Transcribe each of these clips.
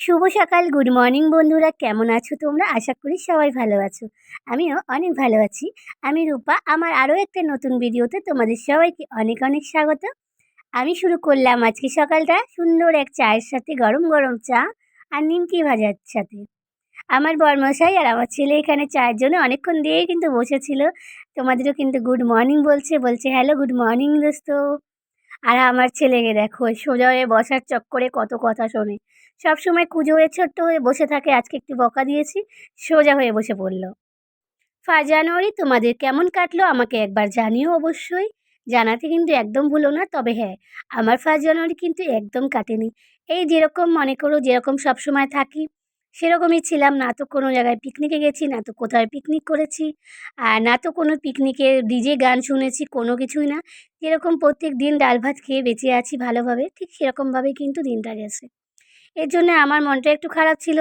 শুভ সকাল, good morning বন্ধুরা। কেমন আছো তোমরা? আশা করি সবাই ভালো আছো। আমিও অনেক ভালো আছি। আমি রূপা। আমার আরও একটা নতুন ভিডিওতে তোমাদের সবাইকে অনেক অনেক স্বাগত। আমি শুরু করলাম আজকে সকালটা সুন্দর এক চায়ের সাথে, গরম গরম চা আর নিমকি ভাজার সাথে। আমার বরমশাই আর আমার ছেলে এখানে চায়ের জন্য অনেকক্ষণ দিয়েই কিন্তু বসেছিল। তোমাদেরও কিন্তু গুড মর্নিং বলছে। বলছে, হ্যালো, গুড মর্নিং দোস্ত। আর আমার ছেলেকে দেখো, সোজা হয়ে বসার চক্করে কত কথা শোনে। সব সময় কুজো হয়ে, ছোট্ট হয়ে বসে থাকে। আজকে একটু বকা দিয়েছি, সোজা হয়ে বসে পড়ল। ফার্স্ট জানুয়ারি তোমাদের কেমন কাটলো? আমাকে একবার জানিও অবশ্যই। জানাতে কিন্তু একদম ভুলো না, তবে হ্যাঁ আমার ফার্স্ট জানুয়ারি কিন্তু একদম কাটেনি। এই যেরকম মনে করো, যেরকম সব সময় থাকি, সেরকমই ছিলাম। না তো কোনো জায়গায় পিকনিকে গেছি, না তো কোথায় পিকনিক করেছি, আর না তো কোনো পিকনিকে ডিজে গান শুনেছি, কোনো কিছুই না। যেরকম প্রত্যেক দিন ডাল ভাত খেয়ে বেঁচে আছি ভালোভাবে, ঠিক সেরকমভাবেই কিন্তু দিনটা গেছে। এর জন্য আমার মনটা একটু খারাপ ছিল।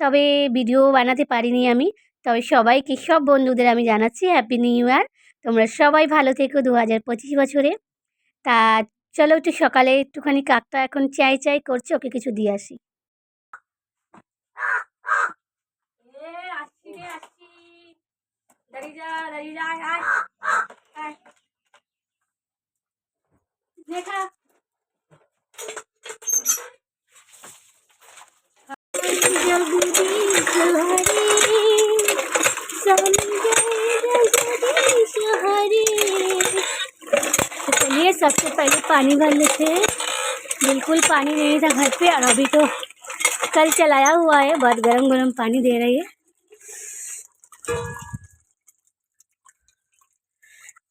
তবে ভিডিও বানাতে পারিনি আমি। তবে সবাইকে, সব বন্ধুদের আমি জানাচ্ছি হ্যাপি নিউ ইয়ার তোমরা সবাই ভালো থেকো দু হাজার পঁচিশ বছরে। তা চলো একটু সকালে একটুখানি কাকটা এখন চাই চাই করছে, ওকে কিছু দিয়ে আসি। দেখা सबसे पहले पानी भर लेते हैं बिल्कुल पानी नहीं था घर पे और अभी तो कल चलाया हुआ है बहुत गर्म गर्म पानी दे रही है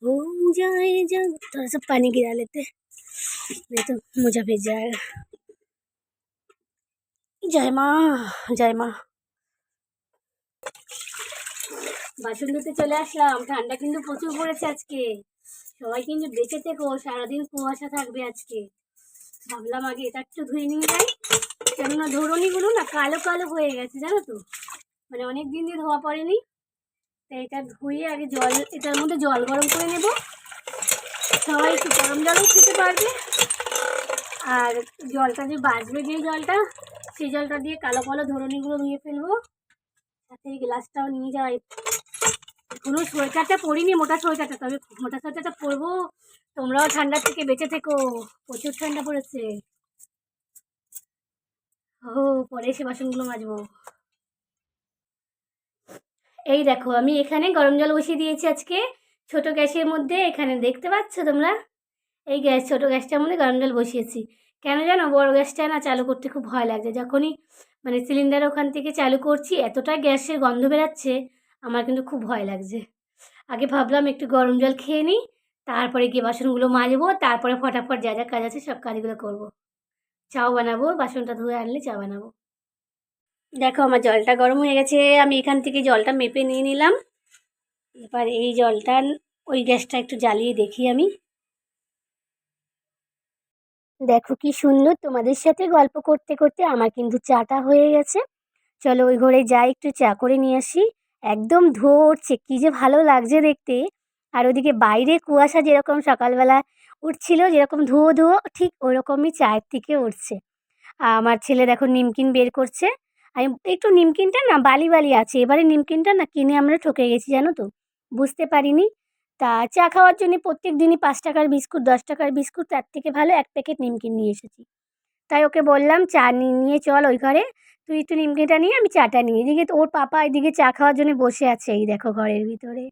हो जाए जब थोड़ा सा पानी गिरा लेते नहीं तो मुझे भेज जाएगा জয় মা জয় মা বাসন ধুতে চলে আসলাম ঠান্ডা কিন্তু প্রচুর পড়েছে আজকে সবাই কিন্তু বেঁচে থেকো, সারাদিন কুয়াশা থাকবে আজকে। ভাবলাম আগে এটা একটু ধুয়ে নিয়ে যাই। কেননা ধরুনিগুলো না কালো কালো হয়ে গেছে, জানো তো? মানে অনেক দিন দিয়ে ধোয়া পড়েনি। তাই এটা ধুয়ে আগে জল, এটার মধ্যে জল গরম করে নেব। সবাই একটু গরম জলও খেতে পারবে। আর জলটা যে বাজবে যে জলটা, সেই জলটা দিয়ে কালো কালো ধরনিগুলো ধুয়ে ফেলব। সাথে এই গ্লাসটাও নিয়ে যাই কোনো সোয়েটারটা পরিনি, মোটা সোয়েটারটা। তবে মোটা সোয়েটারটা পরবো। তোমরাও ঠান্ডার থেকে বেঁচে থেকো। প্রচুর ঠান্ডা পড়েছে। ও পরে এসে বাসনগুলো মাজবো। এই দেখো, আমি এখানে গরম জল বসিয়ে দিয়েছি আজকে। ছোট গ্যাসের মধ্যে এখানে দেখতে পাচ্ছ তোমরা? এই গ্যাস, ছোট গ্যাসটার মধ্যে গরম জল বসিয়েছি। কেন জানো, বড় গ্যাসটা না চালু করতে খুব ভয় লাগছে। যখনই মানে সিলিন্ডার ওখান থেকে চালু করছি, এতটা গ্যাসের গন্ধ বেরাচ্ছে আমার কিন্তু খুব ভয় লাগছে। আগে ভাবলাম একটু গরম জল খেয়ে নিই, তারপরে গিয়ে বাসনগুলো মাজবো, তারপরে ফটাফট যা যা কাজ আছে সব কাজগুলো করব। চাও বানাবো, বাসনটা ধুয়ে আনলে চা বানাবো। দেখো আমার জলটা গরম হয়ে গেছে, আমি এখান থেকে জলটা মেপে নিয়ে নিলাম। এবার এই জলটা ওই গ্যাসটা একটু জ্বালিয়ে দেখি আমি। দেখো কি সুন্দর তোমাদের সাথে গল্প করতে করতে আমার কিন্তু চাটা হয়ে গেছে। চলো ওই ঘরে যাই, একটু চা করে নিয়ে আসি। একদম ধরছে কী যে ভালো লাগছে দেখতে। আর ওদিকে বাইরে কুয়াশা যেরকম সকালবেলা উঠছিল, যেরকম ধুয়ো ধুয়ো, ঠিক ওরকমই চায়ের থেকে উঠছে। আমার ছেলে দেখো নিমকিন বের করছে। আমি, একটু নিমকিনটা না বালি বালি আছে, এবারে নিমকিনটা না কিনে আমরা ঠকে গেছি, জানো তো? বুঝতে পারিনি। তা চা খাওয়ার জন্য প্রত্যেক দিনই পাঁচ টাকার বিস্কুট, দশ টাকার বিস্কুট, তার থেকে ভালো এক প্যাকেট নিমকিন নিয়ে এসেছি। তাই ওকে বললাম, চা নিয়ে চল ওই ঘরে। তুই একটু নিমকিনটা নিয়ে আমি চাটা নিই এদিকে তো ওর পাপা এদিকে চা খাওয়ার জন্য বসে আছে, এই দেখো ঘরের ভিতরে।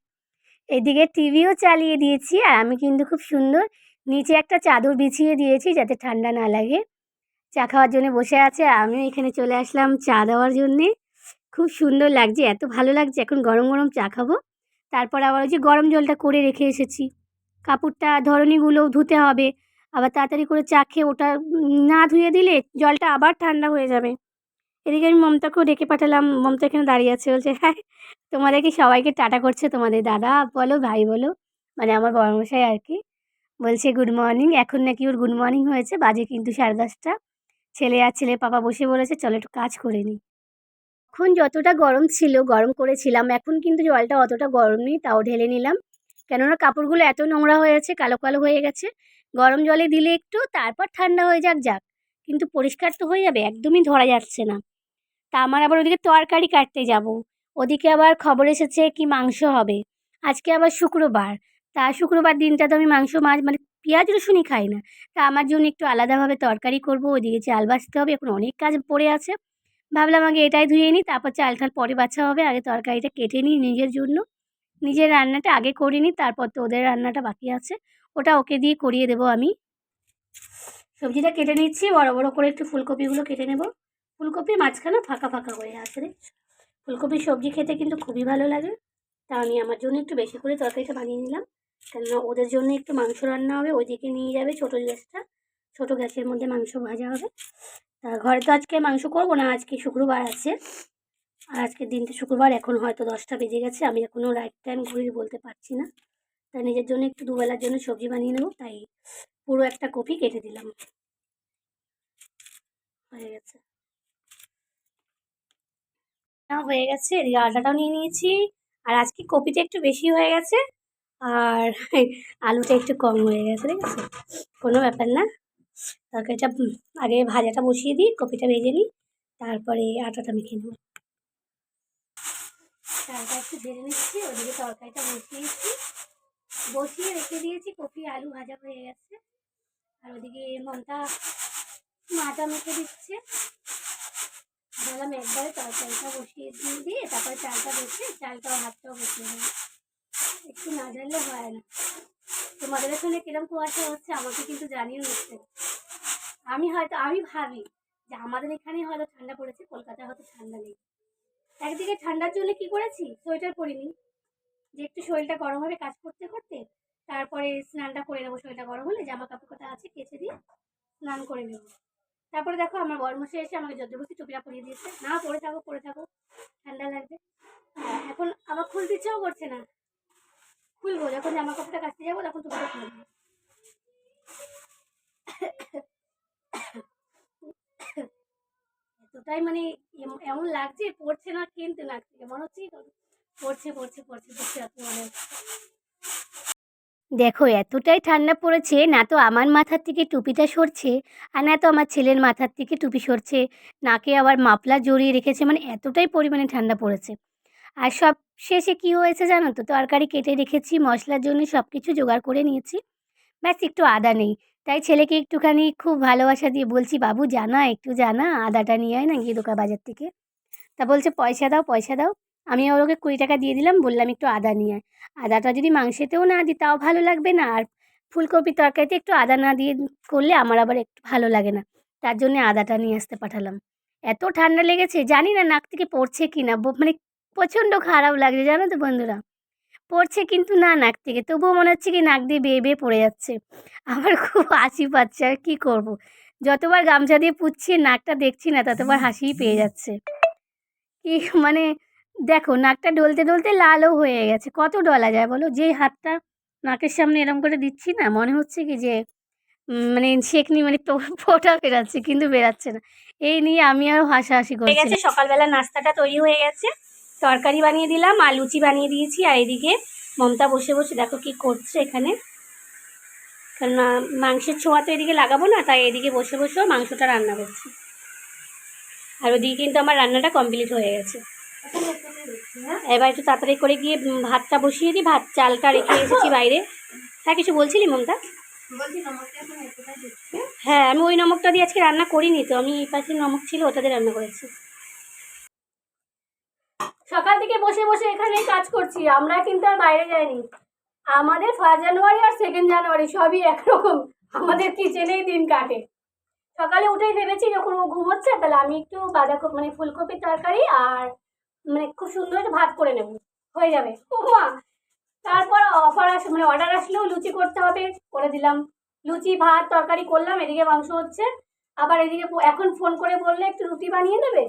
এদিকে টিভিও চালিয়ে দিয়েছি আর আমি কিন্তু খুব সুন্দর নিচে একটা চাদর বিছিয়ে দিয়েছি যাতে ঠান্ডা না লাগে। চা খাওয়ার জন্য বসে আছে আমিও এখানে চলে আসলাম চা দেওয়ার জন্যে। খুব সুন্দর লাগছে, এত ভালো লাগছে, এখন গরম গরম চা খাব। তারপর আবার ওই যে গরম জলটা করে রেখে এসেছি। কাপড়টা ধরনীগুলোও ধুতে হবে, আবার তাড়াতাড়ি করে চা খেয়ে ওটা না ধুয়ে দিলে জলটা আবার ঠান্ডা হয়ে যাবে। এদিকে আমি মমতাকেও ডেকে পাঠালাম। মমতা এখানে দাঁড়িয়ে আছে, বলছে হ্যাঁ তোমাদের কি সবাইকে টাটা করছে তোমাদের দাদা? বলো, ভাই বলো। মানে আমার বড়মশাই আর কি। বলছে, গুড মর্নিং। এখন নাকি ওর গুড মর্নিং হয়েছে, বাজে কিন্তু সাড়ে দশটা। ছেলে আর ছেলে পাপা বসে বলেছে, চলো একটু কাজ করে নিই এখন যতটা গরম ছিল, গরম করেছিলাম, এখন কিন্তু জলটা অতটা গরম নেই, তাও ঢেলে নিলাম। কেননা কাপড়গুলো এত নোংরা হয়েছে কালো কালো হয়ে গেছে। গরম জলে দিলে একটু, তারপর ঠান্ডা হয়ে যাক যাক। কিন্তু পরিষ্কার তো হয়ে যাবে, একদমই ধরা যাচ্ছে না। তা আমার আবার ওদিকে তরকারি কাটতে যাব। ওদিকে আবার খবর এসেছে কি মাংস হবে। আজকে আবার শুক্রবার। তা শুক্রবার দিনটা তো আমি মাংস, মাছ মানে পেঁয়াজ, রসুনই খাই না। তা আমার জন্য একটু আলাদাভাবে তরকারি করব। ওদিকে চাল বাছতে হবে। এখন অনেক কাজ পড়ে আছে। ভাবলাম আগে এটাই ধুয়ে নিই, তারপর চাল ঠাল পরে বাছা হবে। আগে তরকারিটা কেটে নিই নিজের জন্য। নিজের রান্নাটা আগে করে নিই, তারপর তো ওদের রান্নাটা বাকি আছে। ওটা ওকে দিয়ে করিয়ে দেবো আমি। সবজিটা কেটে নিচ্ছি। বড় বড় করে একটু ফুলকপিগুলো কেটে নেব। ফুলকপি মাঝখানে ফাঁকা ফাঁকা হয়ে আছে রে। ফুলকপির সবজি খেতে কিন্তু খুবই ভালো লাগে। তা আমি আমার জন্য একটু বেশি করে তরকারিটা বানিয়ে নিলাম। কেননা ওদের জন্য একটু মাংস রান্না হবে, ওইদিকে নিয়ে যাবে ছোটো গ্যাসটা। ছোটো গ্যাসের মধ্যে মাংস ভাজা হবে। তা ঘরে তো আজকে মাংস করব না, আজকে শুক্রবার আছে। আর আজকের দিনটা শুক্রবার, এখন হয়তো দশটা বেজে গেছে। আমি এখনও রাইট টাইম ঘুরিয়ে বলতে পারছি না। তাই নিজের জন্য একটু দুবেলার জন্য সবজি বানিয়ে নেব। তাই পুরো একটা কপি কেটে দিলাম। হয়ে গেছে। না, হয়ে গেছে এদিকে আটাটাও নিয়ে নিয়েছি। আর আজকে কপিটা একটু বেশি হয়ে গেছে আর আলুটা একটু কম হয়ে গেছে ঠিক আছে? কোনো ব্যাপার না। তরকারিটা আগে ভাজাটা বসিয়ে দিই কপিটা ভেজে নিই তারপরে আটাটা মেখে নেব। চালটা একটু ভেজে নিচ্ছি ওদিকে তরকারিটা বসিয়েছি বসিয়ে রেখে দিয়েছি কপি আলু ভাজা হয়ে গেছে। আর ওদিকে মনটা মাটা মেখে দিচ্ছে। ভাবলাম একবারে তরকারিটা বসিয়ে দিয়ে দিয়ে তারপরে চালটা বসিয়ে, চালটাও হাতটাও বসিয়ে দেবো। একটু না জানলে হয় না। তোমাদের এখানে কিরম কুয়াশা হচ্ছে আমাকে কিন্তু জানিয়ে নিচ্ছে আমি হয়তো, আমি ভাবি যে আমাদের এখানে হয়তো ঠান্ডা পড়েছে, কলকাতায় হয়তো ঠান্ডা নেই। একদিকে ঠান্ডার জন্য কি করেছি? সোয়েটার পরিনি। যে একটু শরীরটা গরম হবে কাজ করতে করতে, তারপরে স্নানটা করে নেব, শরীরটা গরম হলে জামা কাপড় কটা আছে কেচে দিয়ে স্নান করে নেব। তারপরে দেখো আমার বর্মশে এসে আমাকে জর্জবস্তি টুপিটা পরিয়ে দিয়েছে। না, পরে থাকো পরে থাকো। ঠান্ডা লাগবে। আর এখন আবার খুলতে ইচ্ছেও করছে না। খুলবো, যখন জামা কাপড়টা কাচতে যাব তখন টুপিটা খুলবো। এতটাই মানে এম- এমন লাগছে, পড়ছে না, কিন্তু থেকে মনে হচ্ছে? পড়ছে পড়ছে পড়ছে পড়ছে মনে দেখো, এতটাই ঠান্ডা পড়েছে, না তো আমার মাথার থেকে টুপিটা সরছে, আর না তো আমার ছেলের মাথার থেকে টুপি সরছে। নাকে আবার মাফলার জড়িয়ে রেখেছে মানে এতটাই পরিমাণে ঠান্ডা পড়েছে। আর সব শেষে কি হয়েছে জানো তো? তরকারি কেটে রেখেছি, মশলার জন্য সব কিছু জোগাড় করে নিয়েছি। ব্যাস, একটু আদা নেই। তাই ছেলেকে একটুখানি খুব ভালোবাসা দিয়ে বলছি, বাবু, জানা, একটু জানা, আদাটা নিয়ে আয় না গিয়ে দোকান বাজার থেকে। তা বলছে, পয়সা দাও পয়সা দাও। আমি ওর ওকে কুড়ি টাকা দিয়ে দিলাম, বললাম একটু আদা নিয়ে আদাটা যদি মাংসেতেও না দিই, তাও ভালো লাগবে না। আর ফুলকপির তরকারিতে একটু আদা না দিয়ে করলে আমার আবার একটু ভালো লাগে না। তার জন্যে আদাটা নিয়ে আসতে পাঠালাম। এত ঠান্ডা লেগেছে, জানি না নাক থেকে পড়ছে কি না মানে প্রচণ্ড খারাপ লাগছে, জানো তো বন্ধুরা। পড়ছে কিন্তু না নাক থেকে, তবুও মনে হচ্ছে কি নাক দিয়ে বেয়ে বেয়ে পড়ে যাচ্ছে। আমার খুব হাসি পাচ্ছে, আর কী করব। যতবার গামছা দিয়ে পুচ্ছি নাকটা দেখছি না, ততবার হাসিই পেয়ে যাচ্ছে। কি মানে দেখো নাকটা ডলতে ডলতে লালও হয়ে গেছে। কত ডলা যায় বলো? যেই হাতটা নাকের সামনে এরম করে দিচ্ছি না মনে হচ্ছে কি যে মানে শেকনি মানে তো ফোটা বেরাচ্ছে কিন্তু বেরাচ্ছে না। এই নিয়ে আমি আরও হাসাহাসি করছি গেছে সকালবেলা নাস্তাটা তৈরি হয়ে গেছে। তরকারি বানিয়ে দিলাম আর লুচি বানিয়ে দিয়েছি আর এদিকে মমতা বসে বসে দেখো কি করছে এখানে। কেননা মাংসের ছোঁয়া তো এদিকে লাগাবো না তাই এদিকে বসে বসেও মাংসটা রান্না করছি। আর ওদিকে কিন্তু আমার রান্নাটা কমপ্লিট হয়ে গেছে। এবার একটু তাড়াতাড়ি করে গিয়ে ভাতটা বসিয়ে দিই ভাত চালটা রেখে এসেছি বাইরে। হ্যাঁ কিছু বলছিলি মমতা? হ্যাঁ আমি ওই নমকটা দিয়ে আজকে রান্না করিনি তো আমি এই পাশে নমক ছিল ওটা দিয়ে রান্না করেছি। সকাল থেকে বসে বসে এখানেই কাজ করছি আমরা কিন্তু আর বাইরে যাইনি। আমাদের ফার্স্ট জানুয়ারি আর সেকেন্ড জানুয়ারি সবই একরকম আমাদের কিচেনেই দিন কাটে। সকালে উঠেই ভেবেছি যখন ও ঘুমোচ্ছে তাহলে আমি একটু বাঁধাকপি মানে ফুলকপির তরকারি আর মানে খুব সুন্দর একটা ভাত করে নেব। হয়ে যাবে। মা তারপর অফার আস মানে অর্ডার আসলেও লুচি করতে হবে করে দিলাম। লুচি ভাত তরকারি করলাম এদিকে মাংস হচ্ছে। আবার এদিকে এখন ফোন করে বললে একটু রুটি বানিয়ে নেবে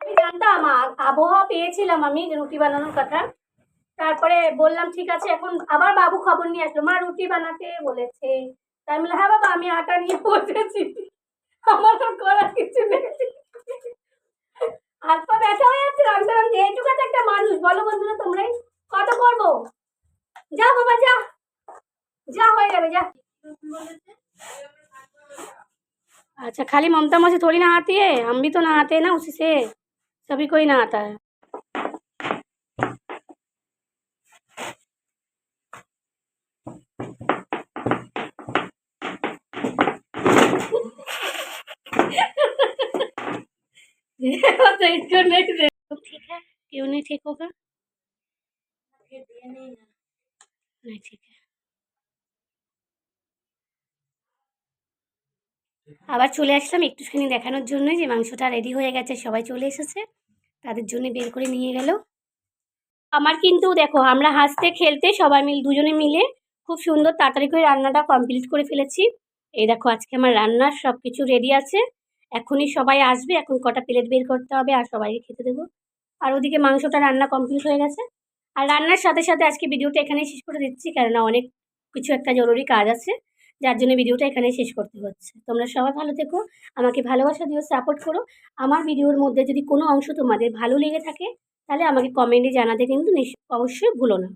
আমি জানতাম আবহাওয়া পেয়েছিলাম আমি রুটি বানানোর কথা। তারপরে বললাম ঠিক আছে এখন আবার বাবু খবর নিয়ে আসলো। মা রুটি বানাতে বলেছে। তাই বললাম, হ্যাঁ বাবা আমি আটা নিয়ে বসেছি। আমার তো করার বলো বন্ধুরা তোমরাই কত করবো যা বাবা যা যা হয়ে যাবে যা अच्छा खाली ममता मौसी थोड़ी नहाती है हम भी तो नहाते हैं ना उसी से तभी कोई ना आता है तो इसको नहीं दे ठीक है क्यों नहीं ठीक होगा नहीं ठीक है আবার চলে আসলাম একটুখানি দেখানোর জন্য যে মাংসটা রেডি হয়ে গেছে সবাই চলে এসেছে তাদের জন্য বের করে নিয়ে গেল আমার কিন্তু দেখো আমরা হাসতে খেলতে সবাই মিল দুজনে মিলে খুব সুন্দর তাড়াতাড়ি করে রান্নাটা কমপ্লিট করে ফেলেছি এই দেখো আজকে আমার রান্নার সব কিছু রেডি আছে এখনই সবাই আসবে এখন কটা প্লেট বের করতে হবে আর সবাইকে খেতে দেবো আর ওদিকে মাংসটা রান্না কমপ্লিট হয়ে গেছে। আর রান্নার সাথে সাথে আজকে ভিডিওটা এখানেই শেষ করে দিচ্ছি, কেননা অনেক কিছু একটা জরুরি কাজ আছে, যার জন্য ভিডিওটা এখানে শেষ করতে হচ্ছে। তোমরা সবাই ভালো থেকো, আমাকে ভালোবাসা দিও সাপোর্ট করো। আমার ভিডিওর মধ্যে যদি কোনো অংশ তোমাদের ভালো লেগে থাকে, তাহলে আমাকে কমেন্টে জানাতে কিন্তু অবশ্যই ভুলো না।